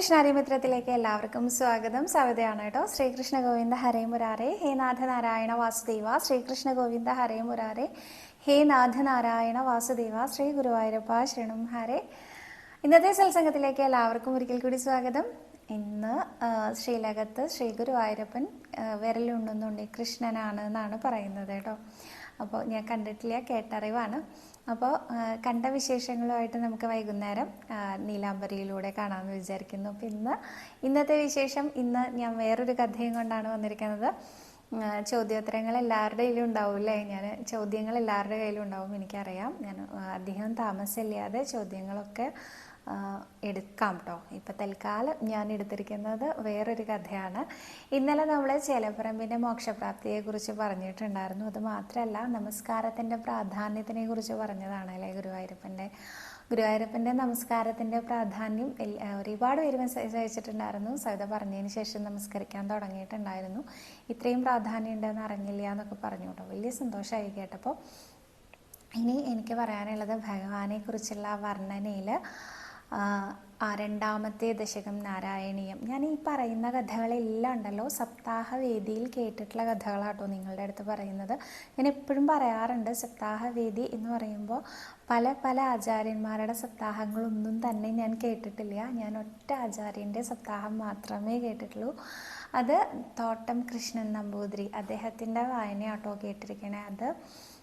കൃഷ്ണാരിമിത്രത്തിലേക്ക് എല്ലാവർക്കും സ്വാഗതം. സവിതയാണ് കേട്ടോ. ശ്രീകൃഷ്ണ ഗോവിന്ദ ഹരേ മുരാരേ. ഹേ നാരായണ വാസുദേവ. ശ്രീകൃഷ്ണ ഗോവിന്ദ ഹരേ മുരാരേ. ഹേ നാരായണ വാസുദേവ. ശ്രീ ഗുരുവായൂരപ്പ ശരണം ഹരേ. ഇന്നത്തെ സത്സംഗത്തിലേക്ക് എല്ലാവർക്കും ഒരിക്കൽ കൂടി സ്വാഗതം. ഇന്ന് ശ്രീലകത്ത് ശ്രീ ഗുരുവായൂരപ്പൻ വിരലുണ്ടെന്നുണ്ടെങ്കിൽ വിരലുണ്ടെന്നുണ്ട് കൃഷ്ണനാണ് എന്നാണ് പറയുന്നത് കേട്ടോ. അപ്പോൾ ഞാൻ കണ്ടിട്ടില്ല കേട്ടറിവാണ്. അപ്പോൾ കണ്ട വിശേഷങ്ങളുമായിട്ട് നമുക്ക് വൈകുന്നേരം നീലാംബരിയിലൂടെ കാണാമെന്ന് വിചാരിക്കുന്നു. അപ്പോൾ ഇന്ന് ഇന്നത്തെ വിശേഷം ഇന്ന് ഞാൻ വേറൊരു കഥയും കൊണ്ടാണ് വന്നിരിക്കുന്നത്. ചോദ്യോത്തരങ്ങൾ എല്ലാവരുടെ കയ്യിലും അല്ലേ? ഞാൻ ചോദ്യങ്ങൾ എല്ലാവരുടെ കയ്യിലും ഉണ്ടാവും എനിക്കറിയാം. ഞാൻ അധികം താമസമില്ലാതെ ചോദ്യങ്ങളൊക്കെ എടുക്കാം കേട്ടോ ഇപ്പം തൽക്കാലം ഞാൻ എടുത്തിരിക്കുന്നത് വേറൊരു കഥയാണ്. ഇന്നലെ നമ്മൾ ചേലപ്പറമ്പിന്റെ മോക്ഷപ്രാപ്തിയെക്കുറിച്ച് പറഞ്ഞിട്ടുണ്ടായിരുന്നു. അത് മാത്രമല്ല നമസ്കാരത്തിന്റെ പ്രാധാന്യത്തിനെ കുറിച്ച് പറഞ്ഞതാണ് അല്ലേ ഗുരുവായൂരപ്പന്റെ ഗുരുവായൂരപ്പന്റെ നമസ്കാരത്തിന്റെ പ്രാധാന്യം ഒരുപാട് പേര് മെസ്സേജ് അയച്ചിട്ടുണ്ടായിരുന്നു. സവിത പറഞ്ഞതിന് ശേഷം നമസ്കരിക്കാൻ തുടങ്ങിയിട്ടുണ്ടായിരുന്നു. ഇത്രയും പ്രാധാന്യം ഉണ്ടെന്ന് അറിഞ്ഞില്ല എന്നൊക്കെ പറഞ്ഞു കേട്ടോ വലിയ സന്തോഷമായി കേട്ടപ്പോൾ ഇനി എനിക്ക് പറയാനുള്ളത് ഭഗവാനെക്കുറിച്ചുള്ള വർണനയിൽ രണ്ടാമത്തെ ദശകം നാരായണീയം. ഞാൻ ഈ പറയുന്ന കഥകളെല്ലാം ഉണ്ടല്ലോ സപ്താഹവേദിയിൽ കേട്ടിട്ടുള്ള കഥകളാട്ടോ നിങ്ങളുടെ അടുത്ത് പറയുന്നത്. ഞാൻ എപ്പോഴും പറയാറുണ്ട് സപ്താഹവേദി എന്ന് പറയുമ്പോൾ പല പല ആചാര്യന്മാരുടെ സപ്താഹങ്ങളൊന്നും തന്നെ ഞാൻ കേട്ടിട്ടില്ല. ഞാൻ ഒറ്റ ആചാര്യന്റെ സപ്താഹം മാത്രമേ കേട്ടിട്ടുള്ളൂ. അത് തോട്ടം കൃഷ്ണൻ നമ്പൂതിരി അദ്ദേഹത്തിന്റെ വായനയാട്ടോ കേട്ടിരിക്കണേ. അത് ആ,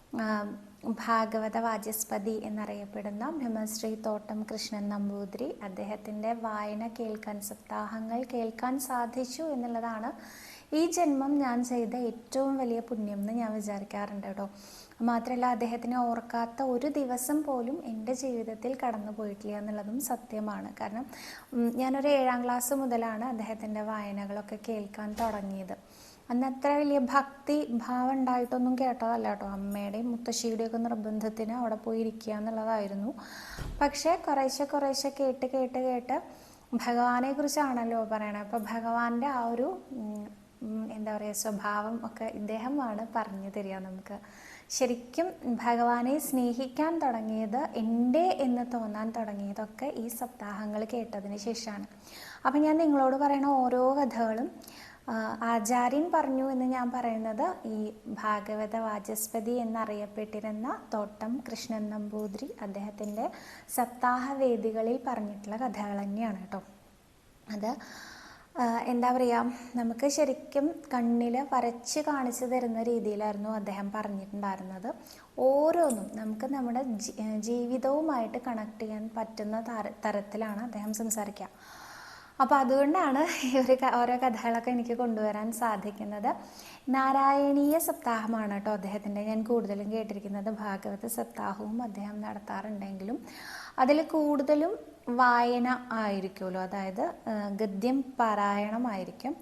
ഭാഗവത വാചസ്പതി എന്നറിയപ്പെടുന്ന ബ്രഹ്മശ്രീ തോട്ടം കൃഷ്ണൻ നമ്പൂതിരി അദ്ദേഹത്തിന്റെ വായന കേൾക്കാൻ സപ്താഹങ്ങൾ കേൾക്കാൻ സാധിച്ചു എന്നുള്ളതാണ് ഈ ജന്മം ഞാൻ ചെയ്ത ഏറ്റവും വലിയ പുണ്യം എന്ന് ഞാൻ വിചാരിക്കാറുണ്ട് കേട്ടോ. മാത്രമല്ല അദ്ദേഹത്തിനെ ഓർക്കാത്ത ഒരു ദിവസം പോലും എന്റെ ജീവിതത്തിൽ കടന്നു പോയിട്ടില്ല എന്നുള്ളതും സത്യമാണ്. കാരണം ഞാനൊരു ഏഴാം ക്ലാസ് മുതലാണ് അദ്ദേഹത്തിന്റെ വായനകളൊക്കെ കേൾക്കാൻ തുടങ്ങിയത്. അന്ന് അത്ര വലിയ ഭക്തി ഭാവം ഉണ്ടായിട്ടൊന്നും കേട്ടതല്ല കേട്ടോ. അമ്മയുടെയും മുത്തശ്ശിയുടെയൊക്കെ നിർബന്ധത്തിന് അവിടെ പോയി ഇരിക്കുക എന്നുള്ളതായിരുന്നു. പക്ഷേ കുറേശ്ശെ കുറേശ്ശെ കേട്ട് കേട്ട് കേട്ട് ഭഗവാനെ കുറിച്ചാണല്ലോ പറയണത്. അപ്പോൾ ഭഗവാന്റെ ആ ഒരു എന്താ പറയുക സ്വഭാവം ഒക്കെ ഇദ്ദേഹമാണ് പറഞ്ഞു തരിക നമുക്ക്. ശരിക്കും ഭഗവാനെ സ്നേഹിക്കാൻ തുടങ്ങിയത് എന്റെ എന്ന് തോന്നാൻ തുടങ്ങിയതൊക്കെ ഈ സപ്താഹങ്ങൾ കേട്ടതിന് ശേഷമാണ്. അപ്പം ഞാൻ നിങ്ങളോട് പറയുന്ന ഓരോ കഥകളും ആചാര്യൻ പറഞ്ഞു എന്ന് ഞാൻ പറയുന്നത് ഈ ഭാഗവത വാചസ്പതി എന്നറിയപ്പെട്ടിരുന്ന തോട്ടം കൃഷ്ണൻ നമ്പൂതിരി അദ്ദേഹത്തിന്റെ സപ്താഹവേദികളിൽ പറഞ്ഞിട്ടുള്ള കഥകൾ തന്നെയാണ് കേട്ടോ. അത് എന്താ പറയുക നമുക്ക് ശരിക്കും കണ്ണിൽ വരച്ച് കാണിച്ചു തരുന്ന രീതിയിലായിരുന്നു അദ്ദേഹം പറഞ്ഞിട്ടുണ്ടായിരുന്നത്. ഓരോന്നും നമുക്ക് നമ്മുടെ ജീവിതവുമായിട്ട് കണക്ട് ചെയ്യാൻ പറ്റുന്ന തര തരത്തിലാണ് അദ്ദേഹം സംസാരിക്കുക. അപ്പോൾ അതുകൊണ്ടാണ് ഈ ഒരു ഓരോ കഥകളൊക്കെ എനിക്ക് കൊണ്ടുവരാൻ സാധിക്കുന്നത്. നാരായണീയ സപ്താഹമാണ് കേട്ടോ അദ്ദേഹത്തിന്റെ ഞാൻ കൂടുതലും കേട്ടിരിക്കുന്നത് ഭാഗവത സപ്താഹവും അദ്ദേഹം നടത്താറുണ്ടെങ്കിലും. അതിൽ കൂടുതലും വായന ആയിരിക്കുമല്ലോ അതായത് ഗദ്യം പാരായണമായിരിക്കും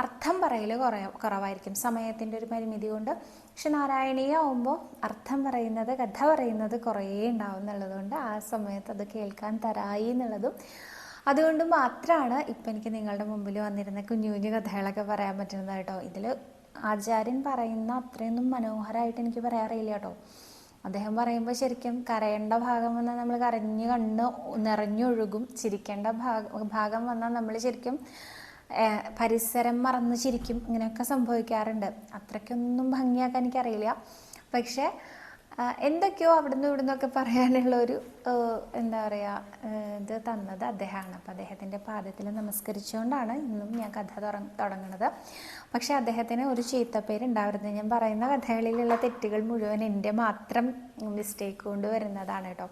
അർത്ഥം പറയൽ കുറേ കുറവായിരിക്കും സമയത്തിന്റെ ഒരു പരിമിതി കൊണ്ട്. പക്ഷെ നാരായണീയ ആവുമ്പോൾ അർത്ഥം പറയുന്നത് കഥ പറയുന്നത് കുറേ ഉണ്ടാവും എന്നുള്ളതുകൊണ്ട് ആ സമയത്ത് അത് കേൾക്കാൻ തരായി എന്നുള്ളതും അതുകൊണ്ട് മാത്രമാണ് ഇപ്പം എനിക്ക് നിങ്ങളുടെ മുമ്പിൽ വന്നിരുന്ന കുഞ്ഞു കുഞ്ഞു കഥകളൊക്കെ പറയാൻ പറ്റുന്നത് കേട്ടോ. ഇതിൽ ആചാര്യൻ പറയുന്ന അത്രയൊന്നും മനോഹരമായിട്ട് എനിക്ക് പറയാറില്ല കേട്ടോ. അദ്ദേഹം പറയുമ്പോൾ ശരിക്കും കരയേണ്ട ഭാഗം വന്നാൽ നമ്മൾ കരഞ്ഞു കണ്ണ് നിറഞ്ഞൊഴുകും. ചിരിക്കേണ്ട ഭാഗ വന്നാൽ നമ്മൾ ശരിക്കും പരിസരം മറന്ന് ചിരിക്കും. ഇങ്ങനെയൊക്കെ സംഭവിക്കാറുണ്ട്. അത്രയ്ക്കൊന്നും ഭംഗിയാക്കാൻ എനിക്കറിയില്ല. പക്ഷേ എന്തൊക്കെയോ അവിടുന്ന് ഇവിടുന്ന് ഒക്കെ പറയാനുള്ള ഒരു എന്താ പറയുക ഇത് തന്നത് അദ്ദേഹമാണ്. അപ്പം അദ്ദേഹത്തിന്റെ പാദത്തിൽ നമസ്കരിച്ചുകൊണ്ടാണ് ഇന്നും ഞാൻ കഥ തുടങ്ങ തുടങ്ങുന്നത്. പക്ഷേ അദ്ദേഹത്തിന് ഒരു ചീത്തപ്പേര് ഉണ്ടാവരുത് ഞാൻ പറയുന്ന കഥകളിലുള്ള തെറ്റുകൾ മുഴുവൻ എന്റെ മാത്രം മിസ്റ്റേക്ക് കൊണ്ട് വരുന്നതാണ് കേട്ടോ.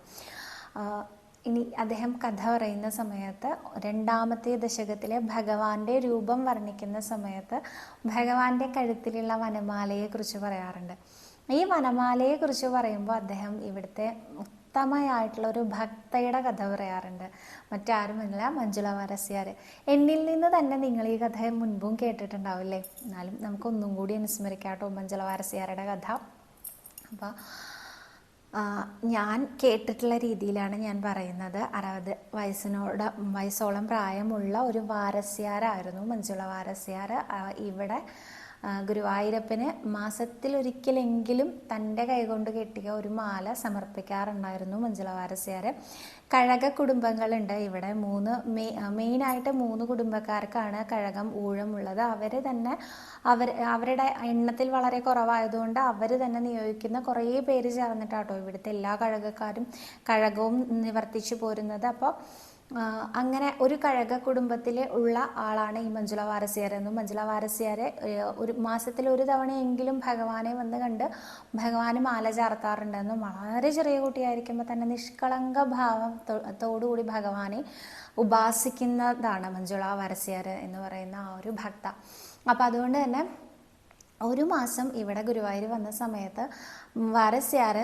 ഇനി അദ്ദേഹം കഥ പറയുന്ന സമയത്ത് രണ്ടാമത്തെ ദശകത്തിലെ ഭഗവാന്റെ രൂപം വർണിക്കുന്ന സമയത്ത് ഭഗവാന്റെ കഴുത്തിലുള്ള വനമാലയെക്കുറിച്ച് പറയാറുണ്ട്. ഈ വനമാലയെ കുറിച്ച് പറയുമ്പോൾ അദ്ദേഹം ഇവിടുത്തെ ഉത്തമയായിട്ടുള്ള ഒരു ഭക്തയുടെ കഥ പറയാറുണ്ട്. മറ്റാരുമല്ല മഞ്ജുള വാരസ്യാർ എന്നിൽ നിന്ന് തന്നെ നിങ്ങൾ ഈ കഥ മുൻപും കേട്ടിട്ടുണ്ടാവില്ലേ? എന്നാലും നമുക്കൊന്നും കൂടി അനുസ്മരിക്കാട്ടോ മഞ്ജുള വാരസ്യാരുടെ കഥ. അപ്പോൾ ഞാൻ കേട്ടിട്ടുള്ള രീതിയിലാണ് ഞാൻ പറയുന്നത്. അറുപത് വയസ്സിനോട് വയസ്സോളം പ്രായമുള്ള ഒരു വാരസ്യാരായിരുന്നു മഞ്ജുള വാരസ്യാർ ഇവിടെ ഗുരുവായൂരപ്പന് മാസത്തിലൊരിക്കലെങ്കിലും തന്റെ കൈകൊണ്ട് കെട്ടിയ ഒരു മാല സമർപ്പിക്കാറുണ്ടായിരുന്നു മഞ്ജുള കഴക കുടുംബങ്ങളുണ്ട്. ഇവിടെ മൂന്ന് മെയ് മെയിനായിട്ട് മൂന്ന് കുടുംബക്കാർക്കാണ് കഴകം ഊഴമുള്ളത്. അവർ തന്നെ അവർ അവരുടെ എണ്ണത്തിൽ വളരെ കുറവായതുകൊണ്ട് അവർ തന്നെ നിയോഗിക്കുന്ന കുറേ പേര് ചേർന്നിട്ടാട്ടോ ഇവിടുത്തെ എല്ലാ കഴകക്കാരും കഴകവും നിവർത്തിച്ചു പോരുന്നത്. അപ്പോൾ അങ്ങനെ ഒരു കഴക കുടുംബത്തിലെ ഉള്ള ആളാണ് ഈ മഞ്ജുള വാരസ്യാർ എന്നും. മഞ്ജുള വാരസ്യാരെ ഒരു മാസത്തിൽ ഒരു തവണയെങ്കിലും ഭഗവാനെ വന്ന് കണ്ട് ഭഗവാന് മാല ചാർത്താറുണ്ടെന്നും വളരെ ചെറിയ കുട്ടിയായിരിക്കുമ്പോൾ തന്നെ നിഷ്കളങ്ക ഭാവം തോടുകൂടി ഭഗവാനെ ഉപാസിക്കുന്നതാണ് മഞ്ജുള വാരസ്യാർ എന്ന് പറയുന്ന ആ ഒരു ഭക്ത. അപ്പം അതുകൊണ്ട് തന്നെ ഒരു മാസം ഇവിടെ ഗുരുവായൂർ വന്ന സമയത്ത് വാരസ്യാർ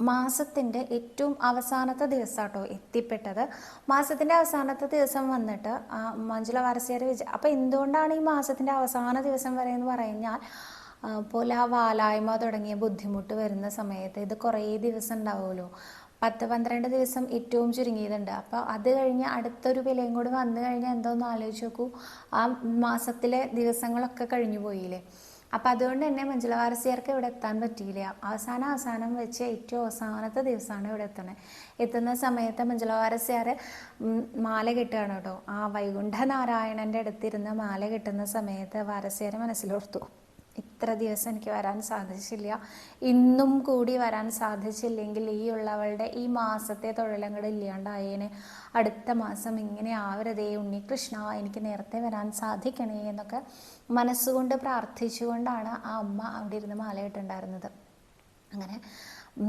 മാസത്തിന്റെ ഏറ്റവും അവസാനത്തെ ദിവസം കേട്ടോ എത്തിപ്പെട്ടത്. മാസത്തിന്റെ അവസാനത്തെ ദിവസം വന്നിട്ട് ആ മഞ്ജുള വാരസ്യാർ വിചാ അപ്പോൾ എന്തുകൊണ്ടാണ് ഈ മാസത്തിന്റെ അവസാന ദിവസം വരെ എന്ന് പറഞ്ഞാൽ പോലെ ആ വാലായ്മ തുടങ്ങിയ ബുദ്ധിമുട്ട് വരുന്ന സമയത്ത് ഇത് കുറേ ദിവസം ഉണ്ടാവുമല്ലോ. പത്ത് പന്ത്രണ്ട് ദിവസം ഏറ്റവും ചുരുങ്ങിയതുണ്ട്. അപ്പോൾ അത് കഴിഞ്ഞ് അടുത്തൊരു വിലയും കൂടി വന്നു കഴിഞ്ഞാൽ എന്തോന്ന് ആലോചിച്ച് നോക്കൂ. ആ മാസത്തിലെ ദിവസങ്ങളൊക്കെ കഴിഞ്ഞു പോയില്ലേ? അപ്പം അതുകൊണ്ട് തന്നെ മഞ്ജുള വാരസ്യർക്ക് ഇവിടെ എത്താൻ പറ്റിയില്ല. അവസാനം അവസാനം വെച്ച് ഏറ്റവും അവസാനത്തെ ദിവസമാണ് ഇവിടെ എത്തുന്നത് എത്തുന്ന സമയത്ത് മഞ്ജുള വാരസ്യാർ മാല കെട്ടുകയാണ് കേട്ടോ. ആ വൈകുണ്ഠ നാരായണന്റെ അടുത്തിരുന്ന് മാല കെട്ടുന്ന സമയത്ത് വാരസ്യാർ മനസ്സിലോർത്തു. ഇത്ര ദിവസം എനിക്ക് വരാൻ സാധിച്ചില്ല. ഇന്നും കൂടി വരാൻ സാധിച്ചില്ലെങ്കിൽ ഈ ഉള്ളവളുടെ ഈ മാസത്തെ തൊഴിലങ്ങൾ ഇല്ലാണ്ടായേനെ. അടുത്ത മാസം ഇങ്ങനെ ആവരുതേ ഉണ്ണികൃഷ്ണ എനിക്ക് നേരത്തെ വരാൻ സാധിക്കണേ എന്നൊക്കെ മനസ്സുകൊണ്ട് പ്രാർത്ഥിച്ചുകൊണ്ടാണ് ആ അമ്മ അവിടെ ഇരുന്ന് മാലയിട്ടുണ്ടായിരുന്നത്. അങ്ങനെ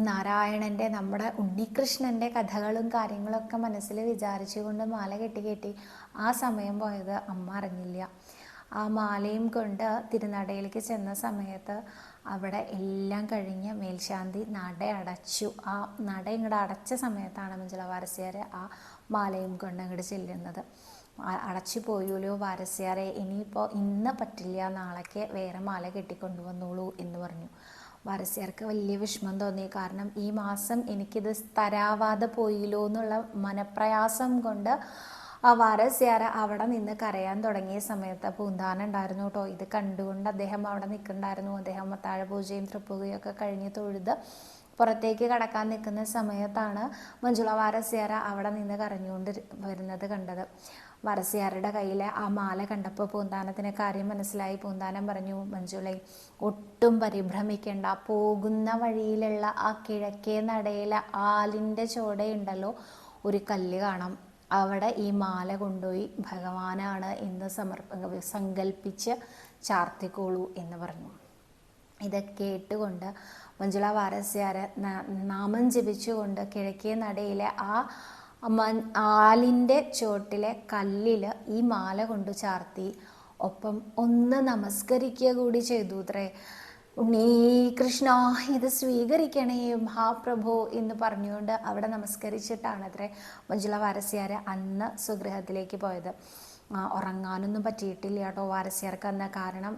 നാരായണന്റെ നമ്മുടെ ഉണ്ണികൃഷ്ണന്റെ കഥകളും കാര്യങ്ങളൊക്കെ മനസ്സിൽ വിചാരിച്ചുകൊണ്ട് മാല കെട്ടി കെട്ടി ആ സമയം പോയത് അമ്മ അറിഞ്ഞില്ല. ആ മാലയും കൊണ്ട് തിരുനടയിലേക്ക് ചെന്ന സമയത്ത് അവിടെ എല്ലാം കഴിഞ്ഞ് മേൽശാന്തി നട അടച്ചു. ആ നട ഇങ്ങോട്ട് അടച്ച സമയത്താണ് മഞ്ജുള വാരസ്യാർ ആ മാലയും കൊണ്ട് അങ്ങോട്ട് ചെല്ലുന്നത്. അടച്ചു പോയൂലോ വാരസ്യാരെ ഇനിയിപ്പോൾ ഇന്ന് പറ്റില്ല നാളേക്ക് വേറെ മാല കെട്ടിക്കൊണ്ടുവന്നോളൂ എന്ന് പറഞ്ഞു. വാരസ്യാർക്ക് വലിയ വിഷമം തോന്നി. കാരണം ഈ മാസം എനിക്കിത് തരാവാതെ പോയില്ലോ എന്നുള്ള മനപ്രയാസം കൊണ്ട് ആ വാരസ്യാര അവിടെ നിന്ന് കരയാൻ തുടങ്ങിയ സമയത്ത് പൂന്താനം ഉണ്ടായിരുന്നു കേട്ടോ. ഇത് കണ്ടുകൊണ്ട് അദ്ദേഹം അവിടെ നിൽക്കുന്നുണ്ടായിരുന്നു. അദ്ദേഹം താഴെ പൂജയും തൃപ്പുകയും ഒക്കെ കഴിഞ്ഞ് തൊഴുത് പുറത്തേക്ക് കടക്കാൻ നിൽക്കുന്ന സമയത്താണ് മഞ്ജുള വാരസ്യാര അവിടെ നിന്ന് കരഞ്ഞുകൊണ്ട് വരുന്നത് കണ്ടത്. വരസ്യാരുടെ കയ്യിൽ ആ മാല കണ്ടപ്പോൾ പൂന്താനത്തിന് കാര്യം മനസ്സിലായി. പൂന്താനം പറഞ്ഞു മഞ്ജുളെ ഒട്ടും പരിഭ്രമിക്കേണ്ട. പോകുന്ന വഴിയിലുള്ള ആ കിഴക്കേ നടയിലെ ആലിന്റെ ചോടയുണ്ടല്ലോ. ഒരു കല്ല് കാണാം. അവിടെ ഈ മാല കൊണ്ടുപോയി ഭഗവാനാണ് എന്ന് സമർപ്പ സങ്കല്പിച്ച് ചാർത്തിക്കോളൂ എന്ന് പറഞ്ഞു. ഇതൊക്കെ കേട്ടുകൊണ്ട് മഞ്ജുള വാരസ്യാരെ നാമം ജപിച്ചുകൊണ്ട് കിഴക്കേ നടയിലെ ആ മൻ ആലിന്റെ ചോട്ടിലെ കല്ലിൽ ഈ മാല കൊണ്ട് ചാർത്തി. ഒപ്പം ഒന്ന് നമസ്കരിക്കുക കൂടി ചെയ്തു അത്രേ ഉണ്ണീ കൃഷ്ണ ഇത് സ്വീകരിക്കണേ മഹാപ്രഭു എന്ന് പറഞ്ഞുകൊണ്ട് അവിടെ നമസ്കരിച്ചിട്ടാണ് അത്രേ മഞ്ജുള വാരസ്യാര് അന്ന് സ്വഗൃഹത്തിലേക്ക് പോയത്. ഉറങ്ങാനൊന്നും പറ്റിയിട്ടില്ല കേട്ടോ വാരസ്യാർക്ക് അന്ന്. കാരണം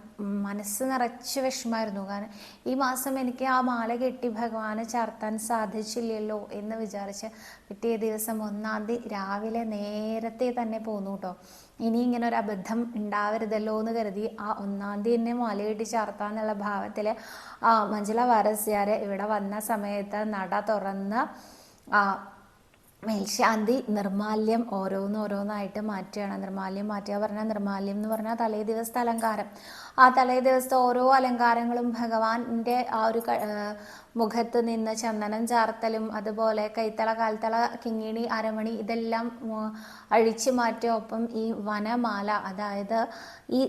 മനസ്സ് നിറച്ച് വിഷമായിരുന്നു കാരണം ഈ മാസം എനിക്ക് ആ മാല കെട്ടി ഭഗവാനെ ചാർത്താൻ സാധിച്ചില്ലല്ലോ എന്ന് വിചാരിച്ച് പിറ്റേ ദിവസം ഒന്നാം തീയതി രാവിലെ നേരത്തെ തന്നെ പോന്നു കേട്ടോ. ഇനി ഇങ്ങനെ ഒരു അബദ്ധം ഉണ്ടാവരുതല്ലോ എന്ന് കരുതി ആ ഒന്നാം തീയതി തന്നെ മാല കെട്ടി ചാർത്താന്നുള്ള ഭാവത്തിൽ മഞ്ജുള വാരസ്യാര് ഇവിടെ വന്ന സമയത്ത് നട തുറന്ന് മേൽശാന്തി നിർമാല്യം ഓരോന്നോരോന്നായിട്ട് മാറ്റുകയാണ്. നിർമാല്യം മാറ്റുക പറഞ്ഞാൽ നിർമാല്യം എന്ന് പറഞ്ഞാൽ തലേ ദിവസത്തെ അലങ്കാരം. ആ തലേ ദിവസത്തെ ഓരോ അലങ്കാരങ്ങളും ഭഗവാന്റെ ആ ഒരു മുഖത്ത് നിന്ന് ചന്ദനം ചാർത്തലും അതുപോലെ കൈത്തള കാൽത്തള കിങ്ങിണി അരമണി ഇതെല്ലാം അഴിച്ചു മാറ്റിയ ഒപ്പം ഈ വനമാല അതായത് ഈ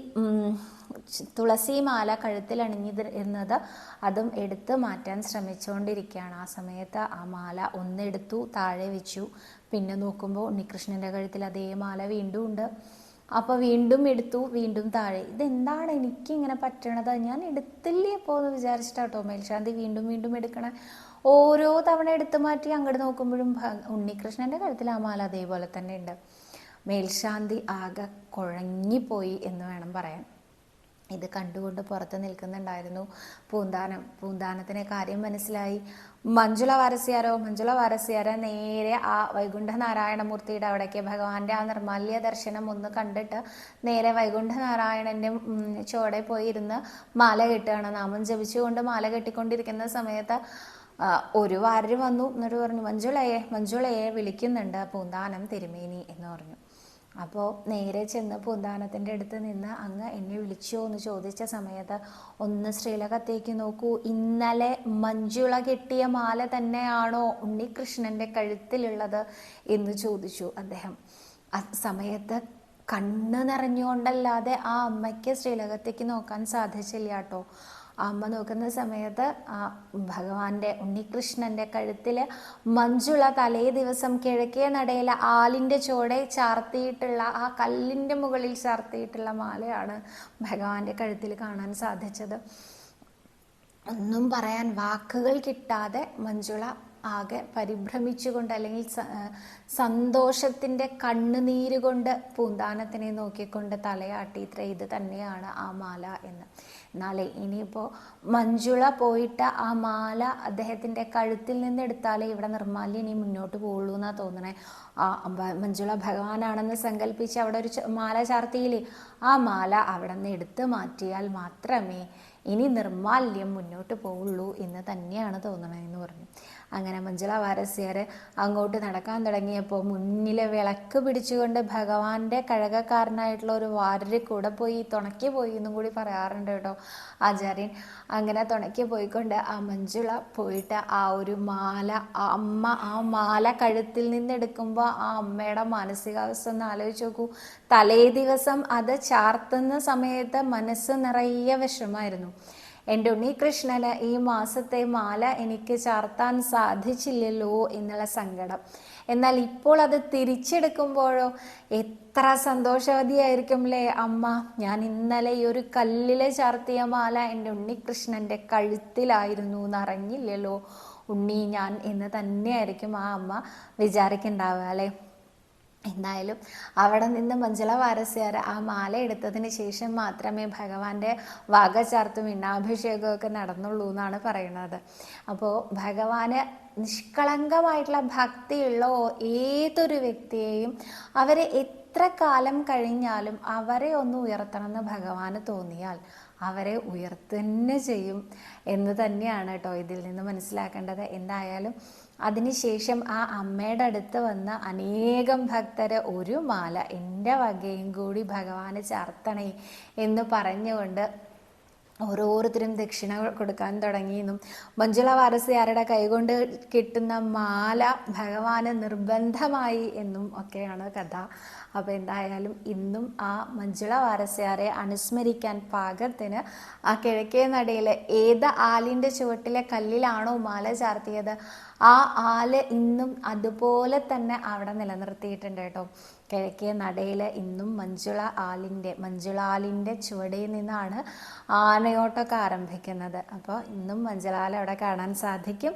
തുളസി മാല കഴുത്തിൽ അണിഞ്ഞിരുന്നത് അതും എടുത്ത് മാറ്റാൻ ശ്രമിച്ചുകൊണ്ടിരിക്കുകയാണ് ആ സമയത്ത് ആ മാല ഒന്നെടുത്തു താഴെ വെച്ചു. പിന്നെ നോക്കുമ്പോൾ ഉണ്ണികൃഷ്ണന്റെ കഴുത്തിൽ അതേ മാല വീണ്ടും ഉണ്ട്. അപ്പോൾ വീണ്ടും എടുത്തു വീണ്ടും താഴെ. ഇതെന്താണ് എനിക്ക് ഇങ്ങനെ പറ്റണത്? ഞാൻ എടുത്തില്ലേ പോന്ന് വിചാരിച്ചിട്ടാട്ടോ മേൽശാന്തി വീണ്ടും വീണ്ടും എടുക്കണ. ഓരോ തവണ എടുത്തു മാറ്റി അങ്ങോട്ട് നോക്കുമ്പോഴും ഉണ്ണികൃഷ്ണന്റെ കഴുത്തിൽ ആ മാല അതേപോലെ തന്നെ ഉണ്ട്. മേൽശാന്തി ആകെ കുഴങ്ങിപ്പോയി എന്ന് വേണം പറയാൻ. ഇത് കണ്ടുകൊണ്ട് പുറത്ത് നിൽക്കുന്നുണ്ടായിരുന്നു. പൂന്താനം പൂന്താനത്തിന് കാര്യം മനസ്സിലായി. മഞ്ജുള വാരസ്യാരോ? മഞ്ജുള വാരസ്യാര നേരെ ആ വൈകുണ്ഠ നാരായണമൂർത്തിയുടെ അവിടേക്ക് ഭഗവാന്റെ ആ നിർമാല്യ ദർശനം ഒന്ന് കണ്ടിട്ട് നേരെ വൈകുണ്ഠനാരായണന്റെ നാരായണന്റെ ചോടെ പോയി ഇരുന്ന് മാല കെട്ടുകയാണ്. നാമം ജപിച്ചുകൊണ്ട് മാല കെട്ടിക്കൊണ്ടിരിക്കുന്ന സമയത്ത് ഒരു വാരര് വന്നു എന്നിട്ട് പറഞ്ഞു. മഞ്ജുളയെ മഞ്ജുളയെ വിളിക്കുന്നുണ്ട് പൂന്താനം തിരുമേനി എന്ന് പറഞ്ഞു. അപ്പോൾ നേരെ ചെന്ന് പൂന്താനത്തിന്റെ അടുത്ത് നിന്ന് അങ്ങ് എന്നെ വിളിച്ചോ എന്ന് ചോദിച്ച സമയത്ത് ഒന്ന് ശ്രീലകത്തേക്ക് നോക്കൂ. ഇന്നലെ മഞ്ജുള കെട്ടിയ മാല തന്നെയാണോ ഉണ്ണികൃഷ്ണന്റെ കഴുത്തിലുള്ളത് എന്ന് ചോദിച്ചു അദ്ദേഹം. ആ സമയത്ത് കണ്ണ് നിറഞ്ഞുകൊണ്ടല്ലാതെ ആ അമ്മയ്ക്ക് ശ്രീലകത്തേക്ക് നോക്കാൻ സാധിച്ചില്ല കേട്ടോ. അമ്മ നോക്കുന്ന സമയത്ത് ആ ഭഗവാന്റെ ഉണ്ണികൃഷ്ണന്റെ കഴുത്തിൽ മഞ്ജുള തലേ ദിവസം കിഴക്കേ നടയിലെ ആലിന്റെ ചോടെ ചാർത്തിയിട്ടുള്ള ആ കല്ലിന്റെ മുകളിൽ ചാർത്തിയിട്ടുള്ള മാലയാണ് ഭഗവാന്റെ കഴുത്തിൽ കാണാൻ സാധിച്ചത്. ഒന്നും പറയാൻ വാക്കുകൾ കിട്ടാതെ മഞ്ജുള ആകെ പരിഭ്രമിച്ചുകൊണ്ട് അല്ലെങ്കിൽ സന്തോഷത്തിന്റെ കണ്ണുനീര് കൊണ്ട് പൂന്താനത്തിനെ നോക്കിക്കൊണ്ട് തലയാട്ടി ഇത്ര ഇത് തന്നെയാണ് ആ മാല എന്ന്. എന്നാലേ ഇനിയിപ്പോൾ മഞ്ജുള പോയിട്ട് ആ മാല അദ്ദേഹത്തിന്റെ കഴുത്തിൽ നിന്ന് എടുത്താലേ ഇവിടെ നിർമ്മാല്യം ഇനി മുന്നോട്ട് പോകുള്ളൂ എന്നാണ് തോന്നണേ. ആ മഞ്ജുള ഭഗവാനാണെന്ന് സങ്കല്പിച്ച് അവിടെ ഒരു മാല ചാർത്തിയില്ലേ? ആ മാല അവിടെ നിന്ന് എടുത്ത് മാറ്റിയാൽ മാത്രമേ ഇനി നിർമാല്യം മുന്നോട്ട് പോവുള്ളൂ എന്ന് തന്നെയാണ് തോന്നണതെന്ന് പറഞ്ഞു. അങ്ങനെ മഞ്ജുള വാരസ്യർ അങ്ങോട്ട് നടക്കാൻ തുടങ്ങിയപ്പോൾ മുന്നിലെ വിളക്ക് പിടിച്ചുകൊണ്ട് ഭഗവാന്റെ കഴകക്കാരനായിട്ടുള്ള ഒരു വാരര് കൂടെ പോയി തുണക്കി പോയി എന്നും കൂടി പറയാറുണ്ട് കേട്ടോ ആചാര്യൻ. അങ്ങനെ തുണക്കി പോയിക്കൊണ്ട് ആ മഞ്ജുള പോയിട്ട് ആ ഒരു മാല അമ്മ ആ മാല കഴുത്തിൽ നിന്ന് എടുക്കുമ്പോൾ ആ അമ്മയുടെ മാനസികാവസ്ഥ ഒന്ന് ആലോചിച്ച് നോക്കൂ. തലേ ദിവസം അത് ചാർത്തുന്ന സമയത്ത് മനസ്സ് നിറയെ വിഷമായിരുന്നു എന്റെ ഉണ്ണികൃഷ്ണന് ഈ മാസത്തെ മാല എനിക്ക് ചാർത്താൻ സാധിച്ചില്ലല്ലോ എന്നുള്ള സങ്കടം. എന്നാൽ ഇപ്പോൾ അത് തിരിച്ചെടുക്കുമ്പോഴോ എത്ര സന്തോഷവതിയായിരിക്കും അല്ലേ അമ്മ. ഞാൻ ഇന്നലെ ഈ ഒരു കല്ലിലെ ചാർത്തിയ മാല എന്റെ ഉണ്ണികൃഷ്ണന്റെ കഴുത്തിലായിരുന്നു എന്നറിഞ്ഞില്ലല്ലോ. ഉണ്ണി ഞാൻ എന്ന് തന്നെയായിരിക്കും ആ അമ്മ വിചാരിക്കുന്നുണ്ടാവുക അല്ലേ? എന്തായാലും അവിടെ നിന്ന് മഞ്ജുള വാരസ്യാർ ആ മാല എടുത്തതിന് ശേഷം മാത്രമേ ഭഗവാന്റെ വാഗചാർത്തും മിണ്ണാഭിഷേകമൊക്കെ നടന്നുള്ളൂ എന്നാണ് പറയുന്നത്. അപ്പോൾ ഭഗവാന് നിഷ്കളങ്കമായിട്ടുള്ള ഭക്തിയുള്ള ഏതൊരു വ്യക്തിയെയും അവരെ എത്ര കാലം കഴിഞ്ഞാലും അവരെ ഒന്ന് ഉയർത്തണമെന്ന് ഭഗവാന് തോന്നിയാൽ അവരെ ഉയർത്തന്നെ ചെയ്യും എന്ന് തന്നെയാണ് കേട്ടോ ഇതിൽ നിന്ന് മനസ്സിലാക്കേണ്ടത്. എന്തായാലും അതിനുശേഷം ആ അമ്മയുടെ അടുത്ത് വന്ന അനേകം ഭക്തരെ ഒരു മാല എന്റെ വകയും കൂടി ഭഗവാന് ചാർത്തണേ എന്ന് പറഞ്ഞുകൊണ്ട് ഓരോരുത്തരും ദക്ഷിണ കൊടുക്കാൻ തുടങ്ങിയെന്നും മഞ്ജുള വാരസ്യാരുടെ കൈകൊണ്ട് കിട്ടുന്ന മാല ഭഗവാന് നിർബന്ധമായി എന്നും ഒക്കെയാണ് കഥ. അപ്പോൾ എന്തായാലും ഇന്നും ആ മഞ്ജുള വാരസ്യാരെ അനുസ്മരിക്കാൻ പാകത്തിന് ആ കിഴക്കേ നടയിൽ ഏത് ആലിന്റെ ചുവട്ടിലെ കല്ലിലാണോ മാല ചാർത്തിയത് ആ ആൽ ഇന്നും അതുപോലെ തന്നെ അവിടെ നിലനിർത്തിയിട്ടുണ്ട് കേട്ടോ. കിഴക്കേ നടയിൽ ഇന്നും മഞ്ജുള ആലിന്റെ മഞ്ജുള ആലിന്റെ ചുവടിൽ നിന്നാണ് ആനയോട്ടമൊക്കെ ആരംഭിക്കുന്നത്. അപ്പോൾ ഇന്നും മഞ്ജുളാല അവിടെ കാണാൻ സാധിക്കും.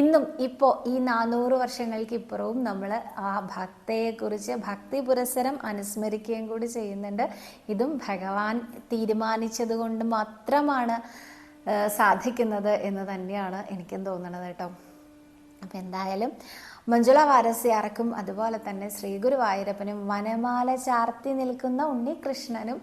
ഇന്നും ഇപ്പോൾ ഈ നാനൂറ് വർഷങ്ങൾക്ക് ഇപ്പുറവും നമ്മൾ ആ ഭക്തയെക്കുറിച്ച് ഭക്തി പുരസരം അനുസ്മരിക്കുകയും കൂടി ചെയ്യുന്നുണ്ട്. ഇതും ഭഗവാൻ തീരുമാനിച്ചത് കൊണ്ട് മാത്രമാണ് സാധിക്കുന്നത് എന്ന് തന്നെയാണ് എനിക്കും തോന്നുന്നത് കേട്ടോ. അപ്പം എന്തായാലും മഞ്ജുള വാരസ്യാർക്കും അതുപോലെ തന്നെ ശ്രീ ഗുരുവായൂരപ്പനും വനമാല ചാർത്തി നിൽക്കുന്ന ഉണ്ണികൃഷ്ണനും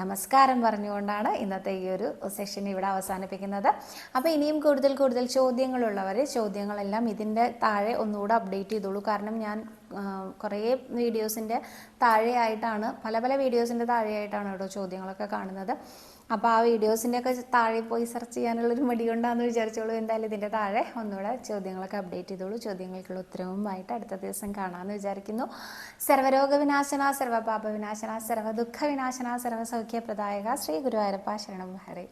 നമസ്കാരം പറഞ്ഞുകൊണ്ടാണ് ഇന്നത്തെ ഈ ഒരു സെഷൻ ഇവിടെ അവസാനിപ്പിക്കുന്നത്. അപ്പോൾ ഇനിയും കൂടുതൽ കൂടുതൽ ചോദ്യങ്ങളുള്ളവർ ചോദ്യങ്ങളെല്ലാം ഇതിന്റെ താഴെ ഒന്നുകൂടെ അപ്ഡേറ്റ് ചെയ്തോളൂ. കാരണം ഞാൻ കുറേ വീഡിയോസിന്റെ താഴെയായിട്ടാണ് പല പല വീഡിയോസിന്റെ താഴെയായിട്ടാണ് കേട്ടോ ചോദ്യങ്ങളൊക്കെ കാണുന്നത്. അപ്പോൾ ആ വീഡിയോസിന്റെ ഒക്കെ താഴെ പോയി സെർച്ച് ചെയ്യാനുള്ളൊരു മടി കൊണ്ടാന്ന് വിചാരിച്ചോളൂ. എന്തായാലും ഇതിന്റെ താഴെ ഒന്നുകൂടെ ചോദ്യങ്ങളൊക്കെ അപ്ഡേറ്റ് ചെയ്തോളൂ. ചോദ്യങ്ങൾക്കുള്ള ഉത്തരവുമായിട്ട് അടുത്ത ദിവസം കാണാമെന്ന് വിചാരിക്കുന്നു. സർവരോഗ വിനാശന സർവപാപ വിനാശന സർവ ദുഃഖ വിനാശന സർവസൗഖ്യപ്രദായക ശ്രീ ഗുരുവായൂരപ്പ ശരണം ഹരേ.